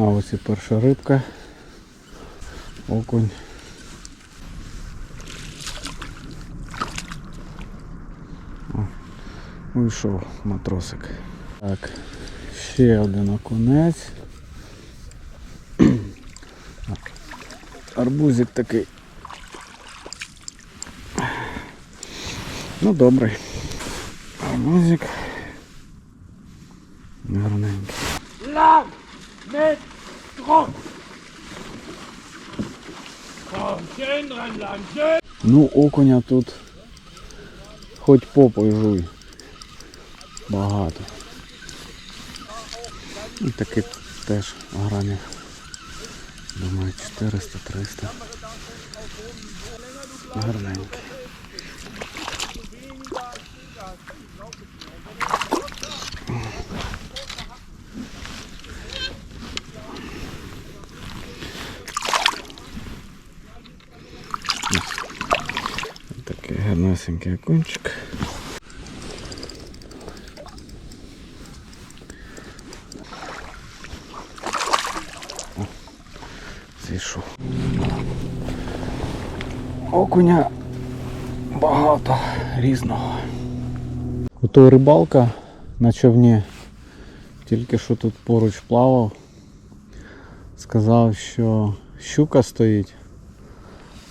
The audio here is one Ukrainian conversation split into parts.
А ось і перша рибка. Окунь. О, Вийшов матросик. Так, ще один окунець. Арбузик такий. Ну добрий. Арбузик. Гарненький. Lang Ну, окуня тут хоч попой жуй. Багато. І таки теж грамів. Думаю, 400-300. Гарненький. Такий гарнесенький окунчик. О, Зійшов. Окуня багато різного. Ото рибалка на човні. Тільки що тут поруч плавав. Сказав, що щука стоїть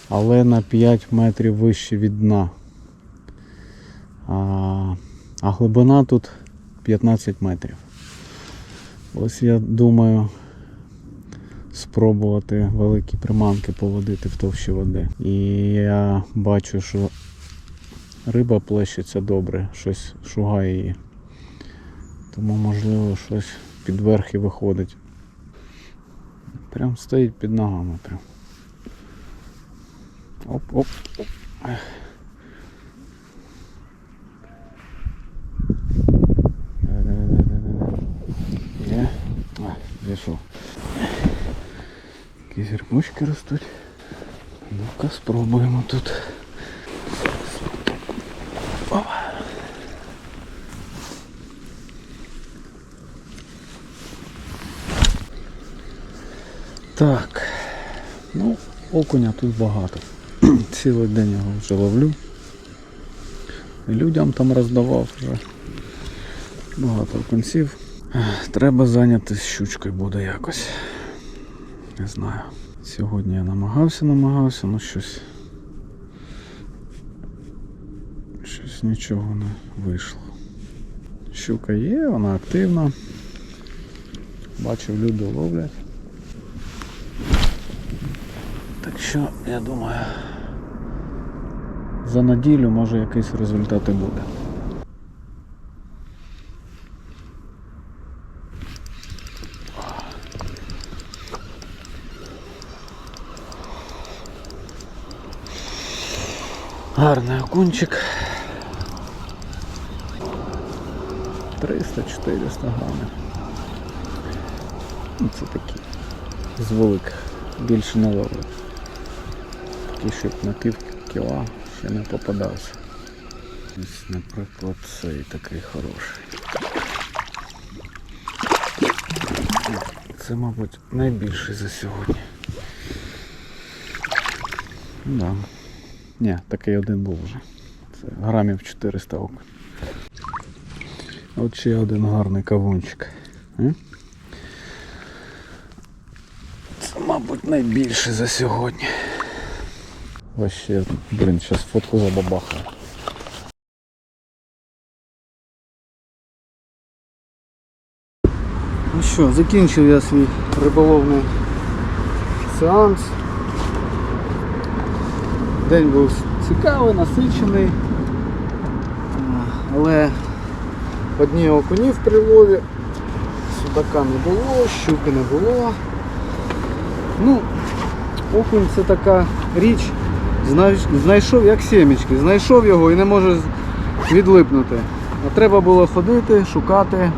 Але на 5 метрів вище від дна. А, а глибина тут 15 метрів. Ось я думаю спробувати великі приманки поводити в товщі води. І я бачу, що риба плещеться добре, щось шугає її. Тому можливо щось під верх і виходить. Прям стоїть під ногами. Прям. Оп, оп. Є. А, зійшов. Якісь гірмучки ростуть. Ну-ка спробуємо тут. Опа. Так. Ну, окуня тут багато. Цілий день його вже ловлю. І людям там роздавав вже багато конців. Треба зайнятися щучкою буде якось. Не знаю. Сьогодні я намагався, намагався, але щось. Щось нічого не вийшло. Щука є, вона активна. Бачив, люди ловлять. Так що, я думаю, за неділю може якийсь результат і буде. Гарний окунчик. 300-400 грамів. Ну, Це такі з великих. Більше не ловлю. Такий, щоб на пів кіла ще не попадався. Ось, наприклад, цей такий хороший. Це, мабуть, найбільший за сьогодні. Ну Да. Ні, такий один був вже. Це грамів 400 окон. От ще один гарний кавунчик. Це, мабуть, найбільший за сьогодні. Вообще, блін, зараз фотку забабахаю. Ну що, закінчив я свій риболовний сеанс. День був цікавий, насичений. Але одні окуні в прилові, судака не було, щуки не було. Ну, окунь це така річ, знайшов як сімечки, знайшов його і не може відлипнути. А треба було ходити, шукати.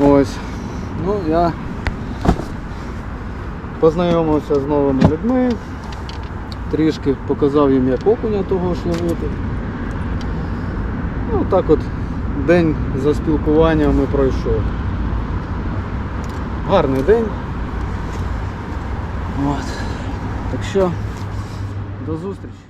Ось. Ну, я познайомився з новими людьми, трішки показав їм, як окуня того ж ловити. Ну, так от день за спілкуванням і пройшов. гарний день. От. Так що до зустрічі.